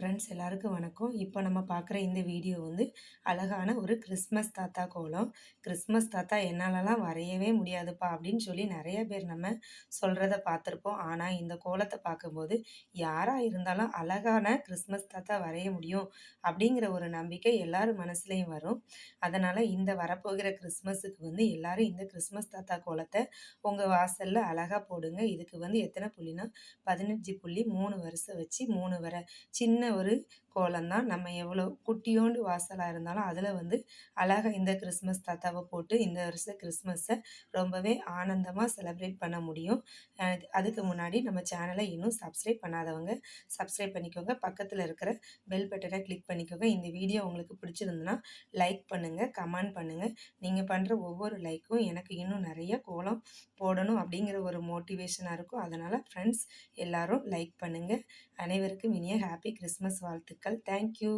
Friends எல்லாருக்கும் வணக்கம். இப்போ நம்ம பார்க்குற இந்த வீடியோ வந்து அழகான ஒரு கிறிஸ்மஸ் தாத்தா கோலம். கிறிஸ்மஸ் தாத்தா என்னாலலாம் வரையவே முடியாதுப்பா அப்படின்னு சொல்லி நிறைய பேர் நம்ம சொல்கிறத பார்த்துருப்போம். ஆனால் இந்த கோலத்தை பார்க்கும்போது யாராக இருந்தாலும் அழகான கிறிஸ்மஸ் தாத்தா வரைய முடியும் அப்படிங்கிற ஒரு நம்பிக்கை எல்லார் மனசுலேயும் வரும். அதனால் இந்த வரப்போகிற கிறிஸ்மஸுக்கு வந்து எல்லாரும் இந்த கிறிஸ்மஸ் தாத்தா கோலத்தை உங்கள் வாசலில் அழகாக போடுங்க. இதுக்கு வந்து எத்தனை புள்ளினா பதினஞ்சு புள்ளி மூணு வருஷம் வச்சு மூணு வர சின்ன ஒரு கோலம் தான் நம்ம எவ்வளோ குட்டியோண்டு வாசலாக இருந்தாலும் அதில் வந்து அழகாக இந்த கிறிஸ்மஸ் தாத்தாவை போட்டு இந்த வருஷம் கிறிஸ்மஸை ரொம்பவே ஆனந்தமாக செலிப்ரேட் பண்ண முடியும். அதுக்கு முன்னாடி நம்ம சேனலை இன்னும் சப்ஸ்கிரைப் பண்ணாதவங்க சப்ஸ்கிரைப் பண்ணிக்கோங்க. பக்கத்தில் இருக்கிற பெல் பட்டனை கிளிக் பண்ணிக்கோங்க. இந்த வீடியோ உங்களுக்கு பிடிச்சிருந்துன்னா லைக் பண்ணுங்கள் கமெண்ட் பண்ணுங்கள் நீங்கள் பண்ணுற ஒவ்வொரு லைக்கும் எனக்கு இன்னும் நிறைய கோலம் போடணும் அப்படிங்கிற ஒரு மோட்டிவேஷனாக இருக்கும். அதனால் ஃப்ரெண்ட்ஸ் எல்லோரும் லைக் பண்ணுங்கள் அனைவருக்கும் இனிய ஹாப்பி கிறிஸ்மஸ் வாழ்த்துக்கள். தேங்க்யூ